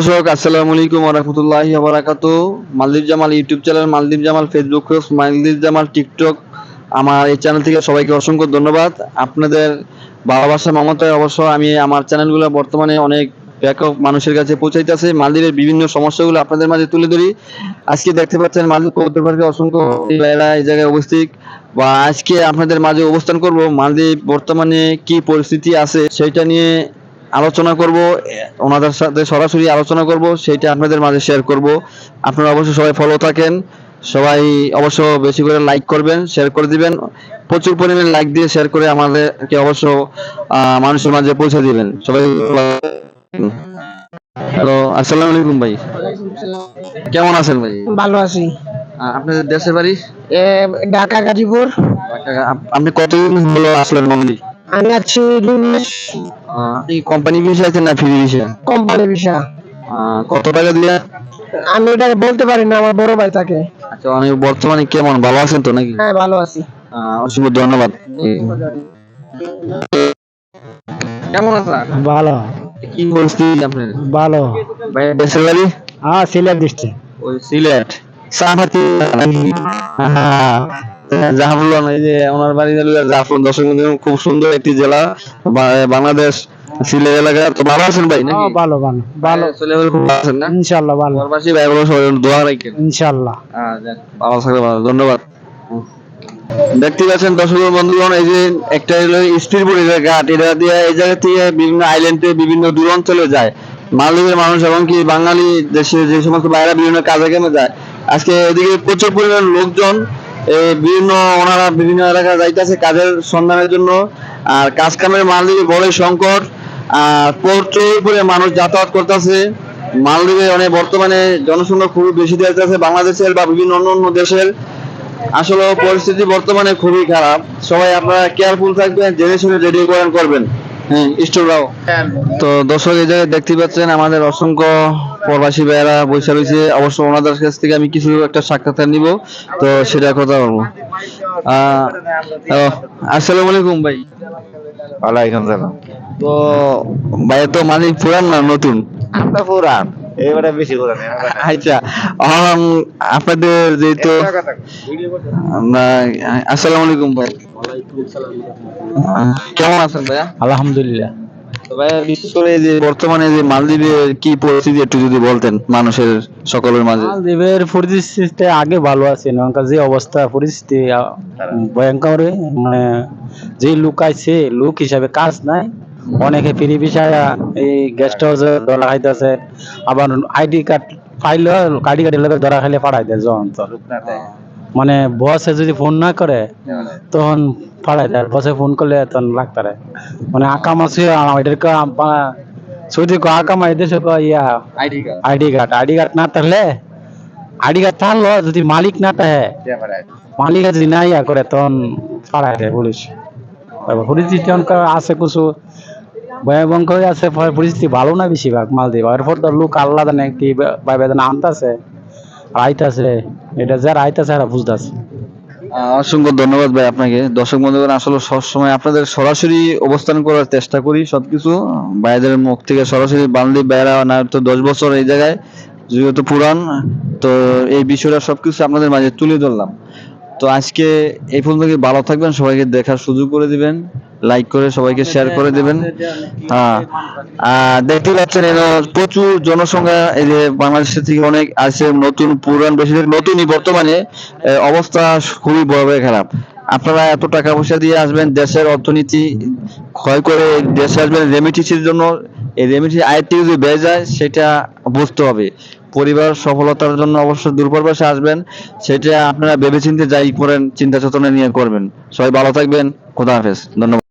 দর্শক, আসসালামু আলাইকুম রহমতুল্লাহ বারাকাত। Maldwip Jamal YouTube channel, Maldwip Jamal Facebook page Maldwip Jamal TikTok আমার এই চ্যানেল থেকে সবাইকে অসংখ্য ধন্যবাদ। আপনাদের ভালোবাসা, মমতায় অবশ্য আমি আমার চ্যানেলগুলো বর্তমানে অনেক ব্যাপক মানুষের কাছে পৌঁছাইতেছে। মালদ্বীপের বিভিন্ন সমস্যাগুলো আপনাদের মাঝে তুলে ধরি। আজকে দেখতে পাচ্ছেন মালদ্বীপ পার্কে অসংখ্য এই জায়গায় উপস্থিত। বা আজকে আপনাদের মাঝে অবস্থান করব, মালদ্বীপ বর্তমানে কি পরিস্থিতি আছে সেটা নিয়ে আলোচনা করব ওনাদের সাথে সরাসরি আলোচনা করব সেইটা আপনাদের মাঝে শেয়ার করব। আপনারা অবশ্যই সবাই ফলো থাকেন সবাই অবশ্য বেশি করে লাইক করবেন শেয়ার করে দিবেন প্রচুর পরিমাণে লাইক দিয়ে শেয়ার করে আমাদেরকে অবশ্য মানুষের মাঝে পৌঁছে দিবেন। সবাই হ্যালো আসসালামু আলাইকুম ভাই। কেমন আছেন ভাই? ভালো আছি। আপনাদের দেশের বাড়ি? ঢাকা গাজীপুর। আপনি কতদিন হলো আসলেন মন্দির? আমি আছি কোম্পানি ভিসা আছেন না ফ্রি ভিসা কোম্পানি ভিসা কত টাকা দিয়ে? আমি এটা বলতে পারি না আমার বড় ভাই থাকে। আচ্ছা আমি বর্তমানে কেমন ভালো আছেন তো নাকি? হ্যাঁ ভালো আছি। অসংখ্য ধন্যবাদ। কেমন আছেন? ভালো। কি পরিস্থিতি আপনার? ভালো। ভাই বাড়ি? হ্যাঁ সিলেট ডিস্ট্রিক্ট ওই সিলেট। সাহাতি জাহাফুল্লাহ এই যে ওনার বাড়ি জাফর দর্শক খুব সুন্দর একটি জেলা বাংলাদেশ সিলেট এলাকা তো ভালো আছেন ভাই নাকি? ভালো ভালো ভালো। চলে গেলে খুব ভালো আছেন না? ইনশাল্লাহ ভালো। প্রবাসী ভাই বলো সবাই দোয়া রাখেন। ইনশাল্লাহ আহ, ভালো থাকলে ভালো ধন্যবাদ। দেখতে পাচ্ছেন দর্শক বন্ধুগণ এই যে একটা হলো স্পিডবোট এটা ঘাট এটা দিয়ে এই জায়গা থেকে বিভিন্ন আইল্যান্ডে বিভিন্ন দূর অঞ্চলে যায়। মালদ্বীপের মানুষ এবং কি বাঙালি দেশে যে সমস্ত বাইরে বিভিন্ন কাজে কামে যায়। আজকে এদিকে প্রচুর পরিমাণ লোকজন বিভিন্ন ওনারা বিভিন্ন এলাকায় যাইতেছে কাজের সন্ধানের জন্য। আর কাজ কামের মালদ্বীপে বড় সংকট। আর প্রচুর পরিমাণ মানুষ যাতায়াত করতেছে। মালদ্বীপে অনেক বর্তমানে জনসংখ্যা খুবই বেশি যাইতেছে বাংলাদেশের বা বিভিন্ন অন্য অন্য দেশের। আসলে পরিস্থিতি বর্তমানে খুবই খারাপ। সবাই আপনারা কেয়ারফুল থাকবেন, জেনে শুনে রেডি করেন করবেন। স্টোররাও তো দর্শক এই জায়গায় দেখতে পাচ্ছেন আমাদের অসংখ্য প্রবাসী ভাইয়েরা বসে রয়েছে। অবশ্য ওনাদের কাছ থেকে আমি কিছু একটা সাক্ষাৎকার নিব তো সেটা কথা বলব। আসসালামু আলাইকুম ভাই। ওয়ালাইকুম সালাম। তো ভাই তো মানে পুরান না নতুন? আমরা পুরান। এবারে বেশি পুরান আচ্ছা আপনাদের যেহেতু আসসালামু আলাইকুম ভাই। কেমন আছেন ভাইয়া? আলহামদুলিল্লাহ। ভাইয়া বিশেষ করে যে বর্তমানে যে মালদ্বীপের কি পরিস্থিতি একটু যদি বলতেন মানুষের সকলের মাঝে। মালদ্বীপের পরিস্থিতি আগে ভালো আছে যে অবস্থা পরিস্থিতি ভয়ঙ্কর মানে যে লোক আইছে লোক হিসাবে কাজ নাই। অনেকে ফ্রি বিষয় এই গেস্ট হাউসে ধরা খাইতেছে আবার ID card file ID card এলাকা ধরা খাইলে পাঠাই দেয় যন্ত্র মানে বসে যদি ফোন না করে তখন পাঠাই দেয়। বসে ফোন করলে তখন লাগতারে মানে আকাম আছে এদেরকে সৌদি আকাম এদেশে ইয়া আইডি কার্ড। ID card. না থাকলে আইডি কার্ড থাকল যদি মালিক না থাকে মালিক যদি না ইয়া করে তখন পাড়ায় দেয় পুলিশ। পরিস্থিতি অনেক আছে কিছু ভয়াবঙ্কর আছে পরিস্থিতি ভালো না বেশিরভাগ মালদ্বীপ এরপর তো লোক আল্লাহ জানে কি ভাবে জানে আনতাছে। আইতাছে এটা যারা আইতাছে অসংখ্য ধন্যবাদ ভাই আপনাকে। দর্শক বন্ধুগণ, আসলে সবসময় আপনাদের সরাসরি অবস্থান করার চেষ্টা করি সবকিছু। ভাইদের মুখ থেকে সরাসরি বান্ধব ভাইরা না, তো দশ বছর এই জায়গায়, যেহেতু পুরান, তো এই বিষয়টা সবকিছু আপনাদের মাঝে তুলে ধরলাম। তো আজকে এই পর্যন্ত ভালো থাকবেন? সবাইকে দেখার সুযোগ করে দিবেন। লাইক করে সবাইকে শেয়ার করে দিবেন। হ্যাঁ। আর দেখতে পাচ্ছেন এর প্রচুর জনসংখ্যা এই যে বাংলাদেশের থেকে অনেক আছে নতুন পুরান বেশিরভাগ নতুনই বর্তমানে অবস্থা খুবই বড়ভাবে খারাপ। আপনারা এত টাকা পয়সা দিয়ে আসবেন দেশের অর্থনীতি ক্ষয় করে দেশে আসবেন রেমিটিসের জন্য এই রেমিটি আয়টি যদি বেড়ে যায় সেটা বুঝতে হবে। পরিবার সফলতার জন্য অবশ্য দূরপ্রবাসে আসবেন সেটা আপনারা ভেবেচিন্তে যাই করেন চিন্তা চেতনা নিয়ে করবেন। সবাই ভালো থাকবেন খোদা হাফেজ ধন্যবাদ।